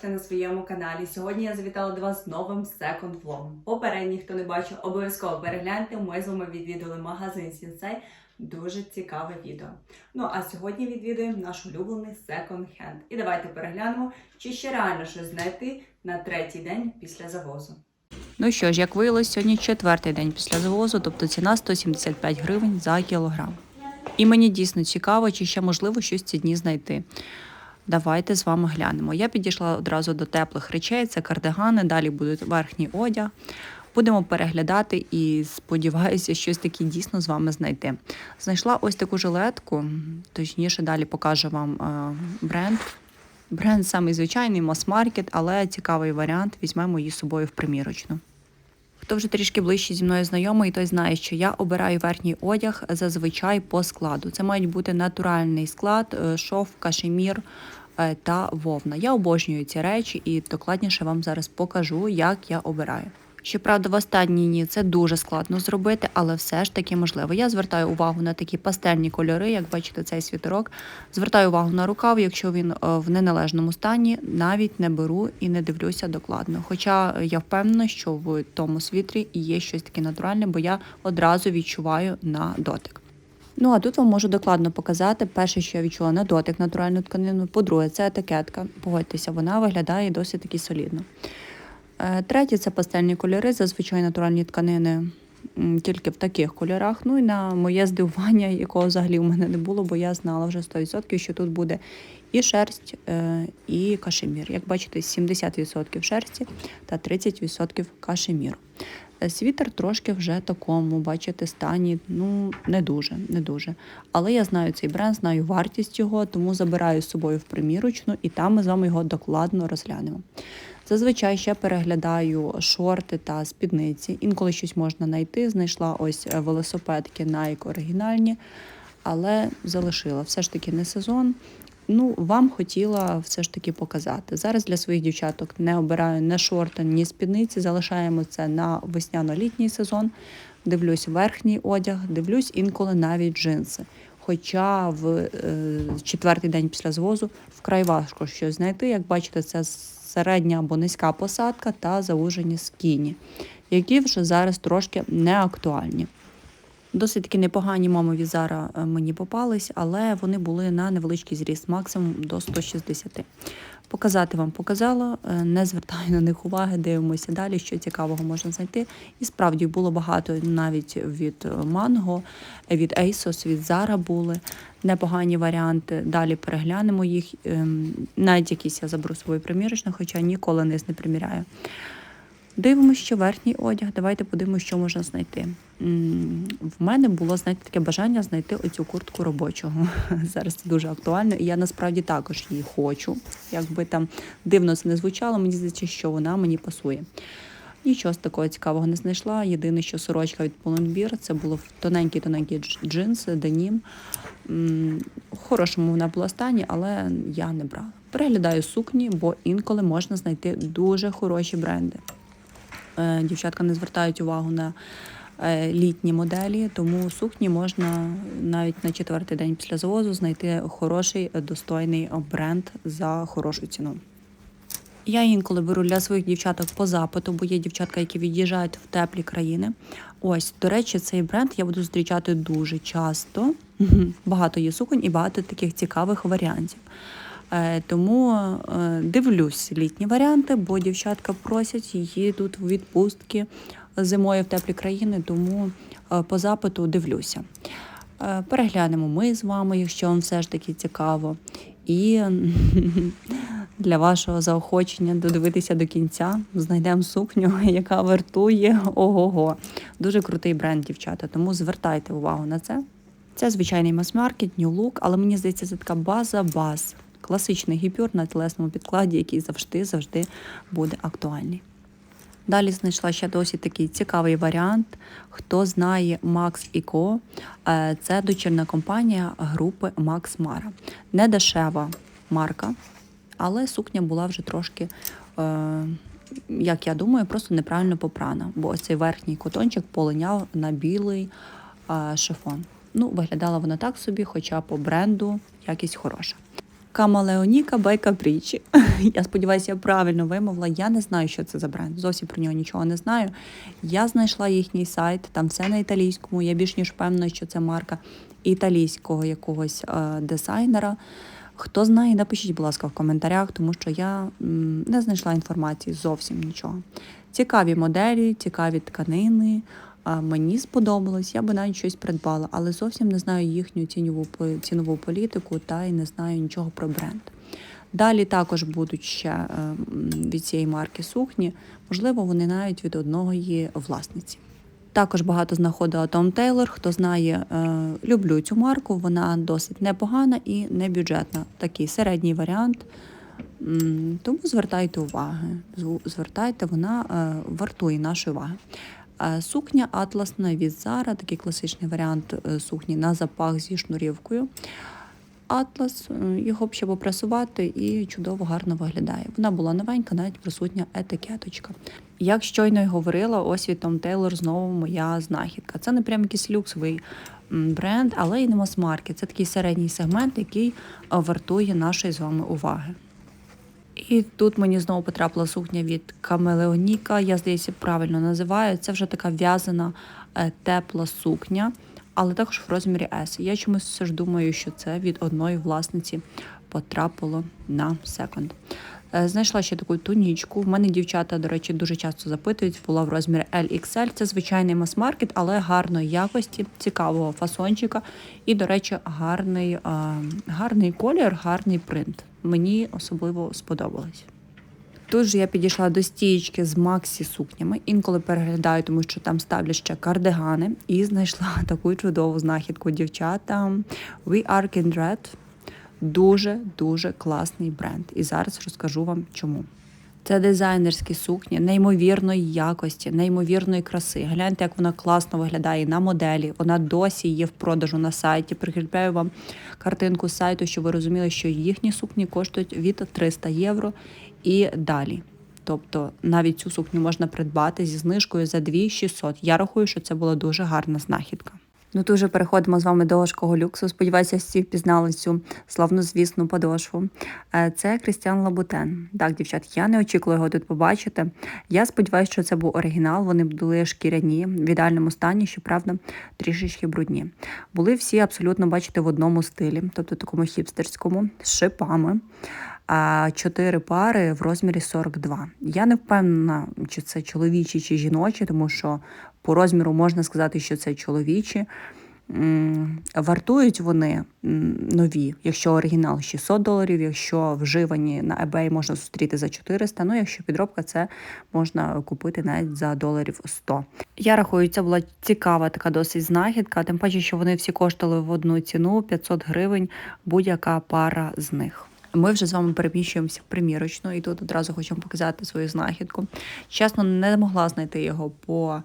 бачити на своєму каналі. Сьогодні я завітала до вас з новим секонд влогом. Попередній, хто не бачив, обов'язково перегляньте. Ми з вами відвідали магазин Сінсей. Дуже цікаве відео. Ну а сьогодні відвідуємо наш улюблений секонд хенд. І давайте переглянемо, чи ще реально щось знайти на третій день після завозу. Ну що ж, як виявилось, сьогодні четвертий день після завозу, тобто ціна 175 гривень за кілограм. І мені дійсно цікаво, чи ще можливо щось ці дні знайти. Давайте з вами глянемо. Я підійшла одразу до теплих речей, це кардигани, далі будуть верхній одяг. Будемо переглядати і сподіваюся, щось таке дійсно з вами знайти. Знайшла ось таку жилетку, точніше, далі покажу вам е, бренд. Бренд самий звичайний, мас-маркет, але цікавий варіант. Візьмемо її з собою в примірочну. Хто вже трішки ближче зі мною знайомий, той знає, що я обираю верхній одяг зазвичай по складу. Це мають бути натуральний склад, е, шов, кашемір та вовна. Я обожнюю ці речі і докладніше вам зараз покажу, як я обираю. Щоправда, в останні дні це дуже складно зробити, але все ж таки можливо. Я звертаю увагу на такі пастельні кольори, як бачите, цей світорок. Звертаю увагу на рукав, якщо він е, в неналежному стані, навіть не беру і не дивлюся докладно. Хоча я впевнена, що в тому світрі є щось таке натуральне, бо я одразу відчуваю на дотик. Ну а тут вам можу докладно показати. Перше, що я відчула на дотик натуральну тканину. По-друге, це етикетка. Погодьтеся, вона виглядає досить таки солідно. Е, Третє це пастельні кольори, зазвичай натуральні тканини тільки в таких кольорах. Ну і на моє здивування, якого взагалі у мене не було, бо я знала вже 100%, що тут буде і шерсть, е, і кашемір. Як бачите, 70% шерсті та 30% кашеміру. Світер трошки вже такому, бачите, стані, ну не дуже, не дуже. Але я знаю цей бренд, знаю вартість його, тому забираю з собою в примірочну, і там ми з вами його докладно розглянемо. Зазвичай ще переглядаю шорти та спідниці. Інколи щось можна знайти. Знайшла ось е, велосипедки Nike оригінальні, але залишила. Все ж таки не сезон. Ну, вам хотіла все ж таки показати. Зараз для своїх дівчаток не обираю ні шорти, ні спідниці. Залишаємо це на весняно-літній сезон. Дивлюсь верхній одяг, дивлюсь інколи навіть джинси. Хоча в е, четвертий день після звозу вкрай важко щось знайти. Як бачите, це середня або низька посадка та заужені скіні, які вже зараз трошки не актуальні. Досить таки непогані мамові зараз е, мені попались, але вони були на невеличкий зріст, максимум до 160. Показати вам показала, е, не звертаю на них уваги, дивимося далі, що цікавого можна знайти. І справді було багато навіть від Mango, від ASOS, від Zara були непогані варіанти. Далі переглянемо їх. Ем, Навіть якісь я заберу свою примірочну, хоча ніколи не приміряю. Дивимося, що верхній одяг. Давайте подивимося, що можна знайти. В мене було знаєте, таке бажання знайти оцю куртку робочого. Зараз це дуже актуально, і я насправді також її хочу. Якби там дивно це не звучало, мені здається, що вона мені пасує. Нічого з такого цікавого не знайшла. Єдине, що сорочка від Pull&Bear, це було тоненькі-тоненькі джинси, денім. В хорошому вона була стані, але я не брала. Переглядаю сукні, бо інколи можна знайти дуже хороші бренди. Е, Дівчатка не звертають увагу на е, літні моделі, тому сукні можна навіть на четвертий день після завозу знайти хороший, достойний бренд за хорошу ціну. Я інколи беру для своїх дівчаток по запиту, бо є дівчатка, які від'їжджають в теплі країни. Ось, до речі, цей бренд я буду зустрічати дуже часто. Багато є суконь і багато таких цікавих варіантів. Е, Тому е, дивлюсь літні варіанти, бо дівчатка просять їдуть в відпустки зимою в теплі країни, тому е, по запиту дивлюся. Переглянемо ми з вами, якщо вам все ж таки цікаво. І для вашого заохочення додивитися до кінця, знайдемо сукню, яка вартує ого-го. Дуже крутий бренд, дівчата, тому звертайте увагу на це. Це звичайний мас-маркет, New Look, але мені здається, це така база баз. Класичний гіпюр на телесному підкладі, який завжди завжди буде актуальний. Далі знайшла ще досить такий цікавий варіант. Хто знає Max Co, е, це дочірна компанія групи Max Mara. Не дешева марка, але сукня була вже трошки, е, як я думаю, просто неправильно попрана, бо ось цей верхній котончик полиняв на білий е, шифон. Ну, виглядала вона так собі, хоча по бренду якість хороша. Камалеоніка бай Капрічі. Я сподіваюся, я правильно вимовила. Я не знаю, що це за бренд. Зовсім про нього нічого не знаю. Я знайшла їхній сайт, там все на італійському. Я більш ніж впевнена, що це марка італійського якогось е, дизайнера. Хто знає, напишіть, будь ласка, в коментарях, тому що я м, не знайшла інформації зовсім нічого. Цікаві моделі, цікаві тканини. Мені сподобалось, я би навіть щось придбала, але зовсім не знаю їхню цінову, цінову політику та й не знаю нічого про бренд. Далі також будуть ще е, від цієї марки сукні, можливо, вони навіть від одної власниці. Також багато знаходила Том Тейлор. Хто знає, е, люблю цю марку. Вона досить непогана і не бюджетна. Такий середній варіант. Тому звертайте уваги. Звертайте, вона е, вартує нашої уваги. Е, Сукня атласна від Zara, такий класичний варіант е, сукні на запах зі шнурівкою. Атлас, е, його б ще попрасувати і чудово гарно виглядає. Вона була новенька, навіть присутня етикеточка. Як щойно й говорила, ось від Tom Taylor знову моя знахідка. Це не прям якийсь люксовий бренд, але й не мас-маркет. Це такий середній сегмент, який вартує нашої з вами уваги. І тут мені знову потрапила сукня від Камелеоніка. Я здається, правильно називаю. Це вже така в'язана е, тепла сукня, але також в розмірі S. Я чомусь все ж думаю, що це від одної власниці потрапило на секонд. Е, Знайшла ще таку тунічку. В мене дівчата, до речі, дуже часто запитують, була в розмірі LXL. Це звичайний мас-маркет, але гарної якості, цікавого фасончика. І, до речі, гарний, е, гарний колір, гарний принт. Мені особливо сподобалось. Тут же я підійшла до стієчки з Максі сукнями. Інколи переглядаю, тому що там ставлять ще кардигани, і знайшла таку чудову знахідку дівчата. We are Kindred. Дуже дуже класний бренд. І зараз розкажу вам чому. Це дизайнерські сукні неймовірної якості, неймовірної краси. Гляньте, як вона класно виглядає на моделі. Вона досі є в продажу на сайті. Прикріпляю вам картинку з сайту, щоб ви розуміли, що їхні сукні коштують від 300 євро і далі. Тобто навіть цю сукню можна придбати зі знижкою за 2600. Я рахую, що це була дуже гарна знахідка. Ну, тут вже переходимо з вами до важкого люксу. Сподіваюся, всі впізнали цю славнозвісну подошву. Е, Це Крістіан Лабутен. Так, дівчат, я не очікувала його тут побачити. Я сподіваюся, що це був оригінал. Вони були шкіряні в ідеальному стані, щоправда, трішечки брудні. Були всі абсолютно, бачите, в одному стилі, тобто такому хіпстерському, з шипами. А чотири пари в розмірі 42. Я не впевнена, чи це чоловічі чи жіночі, тому що по розміру можна сказати, що це чоловічі. Вартують вони нові, якщо оригінал 600 доларів, якщо вживані на eBay можна зустріти за 400, ну якщо підробка, це можна купити навіть за доларів 100. Я рахую, це була цікава така досить знахідка, тим паче, що вони всі коштували в одну ціну 500 гривень, будь-яка пара з них. Ми вже з вами переміщуємося в примірочну, і тут одразу хочу показати свою знахідку. Чесно, не могла знайти його по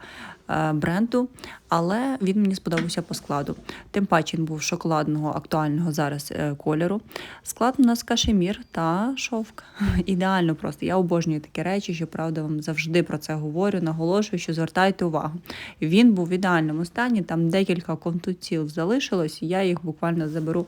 е, бренду, але він мені сподобався по складу. Тим паче він був шоколадного актуального зараз е, кольору. Склад у нас кашемір та шовк. Ідеально просто. Я обожнюю такі речі, що правда вам завжди про це говорю, наголошую, що звертайте увагу. Він був в ідеальному стані, там декілька контуців залишилось, і я їх буквально заберу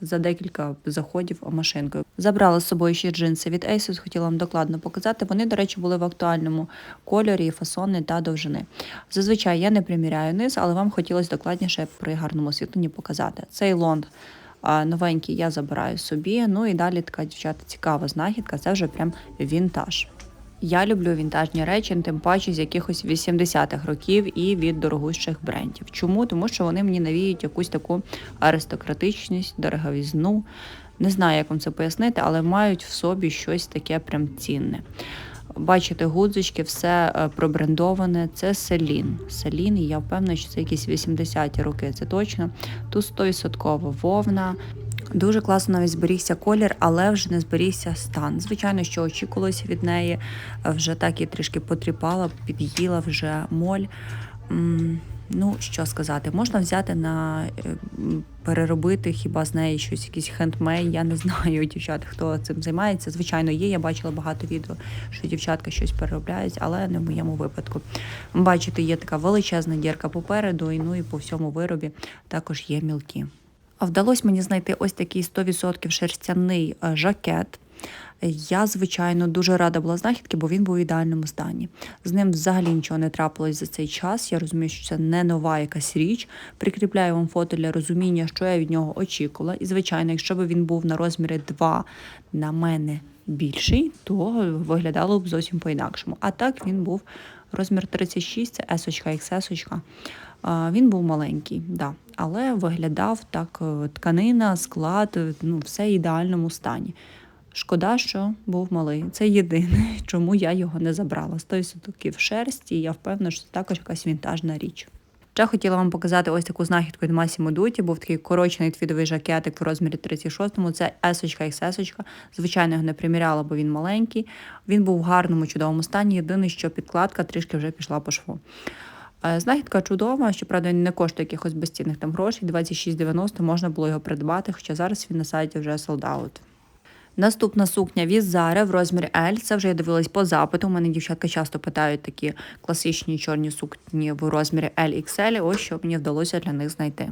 за декілька заходів машинкою. Забрала з собою ще джинси від Asus, хотіла вам докладно показати. Вони, до речі, були в актуальному кольорі, фасони та довжини. Зазвичай я не приміряю низ, але вам хотілося докладніше при гарному освітленні показати. Цей лонд новенький я забираю собі. Ну і далі така дівчата цікава знахідка. Це вже прям вінтаж. Я люблю вінтажні речі, тим паче з якихось 80-х років і від дорогущих брендів. Чому? Тому що вони мені навіють якусь таку аристократичність, дороговізну. Не знаю, як вам це пояснити, але мають в собі щось таке прям цінне. Бачите, гудзички, все е, пробрендоване. Це селін. Селін, і я впевнена, що це якісь 80-ті роки, це точно. Тут 100% вовна. Дуже класно навіть зберігся колір, але вже не зберігся стан. Звичайно, що очікувалося від неї, вже так і трішки потріпала, під'їла вже моль. Ну, що сказати, можна взяти на е, переробити хіба з неї щось, якийсь хендмей. Я не знаю, дівчат, хто цим займається. Звичайно, є. Я бачила багато відео, що дівчатка щось переробляють, але не в моєму випадку. Бачите, є така величезна дірка попереду, і ну і по всьому виробі також є мілкі. Вдалося мені знайти ось такий 100% шерстяний е, жакет. Я, звичайно, дуже рада була знахідки, бо він був в ідеальному стані. З ним взагалі нічого не трапилось за цей час. Я розумію, що це не нова якась річ. Прикріпляю вам фото для розуміння, що я від нього очікувала. І, звичайно, якщо б він був на розмірі 2 на мене більший, то виглядало б зовсім по-інакшому. А так він був розмір 36, це есочка, XS. А, Він був маленький, да. але виглядав так е, тканина, склад, е, ну, все в ідеальному стані. Шкода, що був малий. Це єдине, чому я його не забрала. 100% шерсті, і я впевнена, що це також якась вінтажна річ. Ще хотіла вам показати ось таку знахідку від Massimo Dutti. Був такий корочений твідовий жакетик в розмірі 36-му. Це есочка і сесочка. Звичайно, його не приміряла, бо він маленький. Він був в гарному, чудовому стані. Єдине, що підкладка трішки вже пішла по шву. Знахідка чудова, щоправда, він не коштує якихось безцінних там грошей. 26,90 можна було його придбати, хоча зараз він на сайті вже out. Наступна сукня від Zara в розмірі L. Це вже я дивилась по запиту. У мене дівчатка часто питають такі класичні чорні сукні в розмірі LXL. Ось що мені вдалося для них знайти.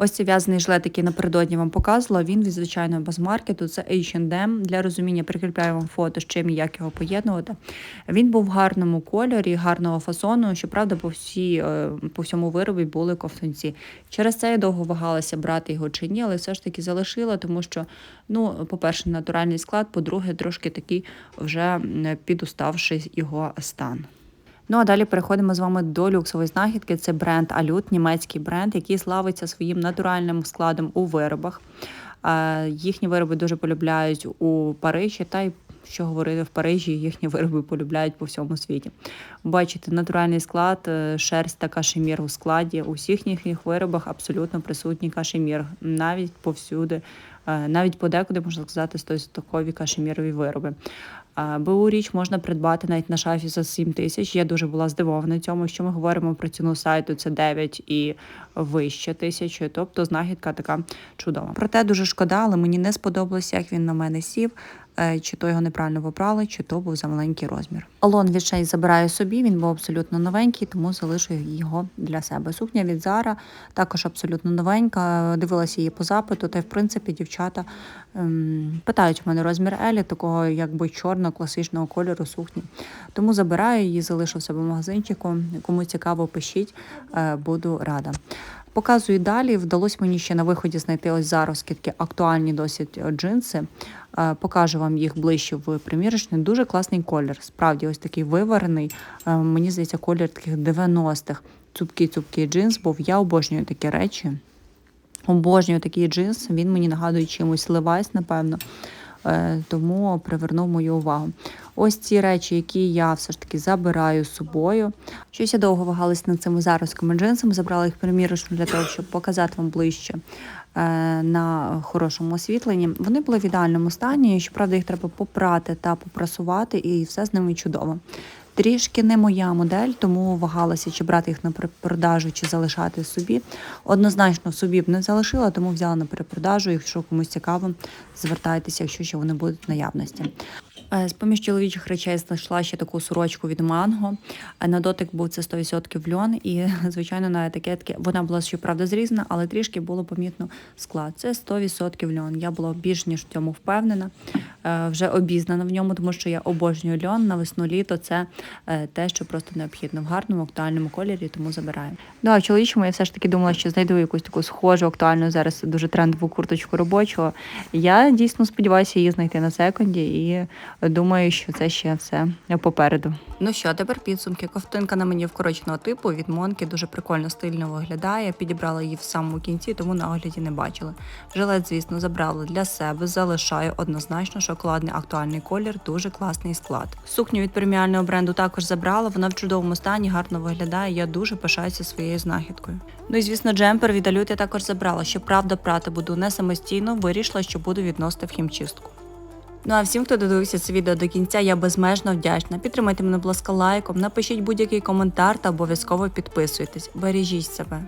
Ось цей в'язаний жилет, який напередодні вам показувала. Він від звичайного базмаркету. Це H&M. Для розуміння прикріпляю вам фото, з чим і як його поєднувати. Він був в гарному кольорі, гарного фасону. Щоправда, по всі, е, по всьому виробі були ковтунці. Через це я довго вагалася брати його чи ні, але все ж таки залишила, тому що, ну, по-перше, натуральний склад, по-друге, трошки такий вже підуставший його стан. Ну а далі переходимо з вами до люксової знахідки. Це бренд Алют, німецький бренд, який славиться своїм натуральним складом у виробах. Їхні вироби дуже полюбляють у Парижі, та й що говорити в Парижі, їхні вироби полюбляють по всьому світі. Бачите, натуральний склад, е, шерсть та кашемір у складі. У всіх їхніх виробах абсолютно присутній кашемір, навіть повсюди, е, навіть подекуди можна сказати, 100% кашемірові вироби. БУ річ можна придбати навіть на шафі за 7 тисяч. Я дуже була здивована цьому. Що ми говоримо про ціну сайту, це 9 і вище тисячі. Тобто знахідка така чудова. Проте дуже шкода, але мені не сподобалося, як він на мене сів. Е, Чи то його неправильно попрали, чи то був за маленький розмір. Алон від шей забираю собі, він був абсолютно новенький, тому залишу його для себе. Сукня від Зара також абсолютно новенька. Дивилася її по запиту, та й в принципі дівчата ем, питають у мене розмір Елі, такого якби чорного класичного кольору сукні. Тому забираю її, залишу в себе в магазинчику. Кому цікаво, пишіть, е, буду рада. Показую далі. Вдалося мені ще на виході знайти ось зараз такі актуальні досить е, джинси. Е, Покажу вам їх ближче в примірочні. Дуже класний колір. Справді, ось такий виварений. Е, Мені здається, колір таких 90-х. Цупкий-цупкий джинс, бо я обожнюю такі речі. Обожнюю такий джинс. Він мені нагадує чимось Levi's, напевно. Е, Тому привернув мою увагу. Ось ці речі, які я все ж таки забираю з собою. Щось я довго вагалась над цими заразками джинсами, забрала їх примірочно для того, щоб показати вам ближче е, на хорошому освітленні. Вони були в ідеальному стані, щоправда, їх треба попрати та попрасувати, і все з ними чудово. Трішки не моя модель, тому вагалася, чи брати їх на перепродажу, чи залишати собі. Однозначно собі б не залишила, тому взяла на перепродажу. Якщо комусь цікаво, звертайтеся, якщо ще вони будуть в наявності. Е, З-поміж чоловічих речей знайшла ще таку сорочку від манго. Е, На дотик був це 100% льон, і звичайно на етикетки вона була щоправда зрізана, але трішки було помітно склад. Це 100% льон. Я була більш ніж в цьому впевнена, е, вже обізнана в ньому, тому що я обожнюю льон на весну літо. Це те, що просто необхідно в гарному актуальному кольорі, тому забираю. Ну а в чоловічому я все ж таки думала, що знайду якусь таку схожу, актуальну зараз дуже трендову курточку робочого. Я дійсно сподіваюся її знайти на секунді і думаю, що це ще все попереду. Ну що, тепер підсумки. Ковтинка на мені вкороченого типу від Монки дуже прикольно стильно виглядає. Підібрала її в самому кінці, тому на огляді не бачила. Жилет, звісно, забрала для себе, залишаю однозначно шоколадний актуальний колір, дуже класний склад. Сукню від преміального бренду також забрала. Вона в чудовому стані, гарно виглядає. Я дуже пишаюся своєю знахідкою. Ну і звісно, джемпер від Алют я також забрала. Щоправда, прати буду не самостійно, вирішила, що буду відносити в хімчистку. Ну а всім, хто додивився це відео до кінця, я безмежно вдячна. Підтримайте мене, будь ласка, лайком, напишіть будь-який коментар та обов'язково підписуйтесь. Бережіть себе.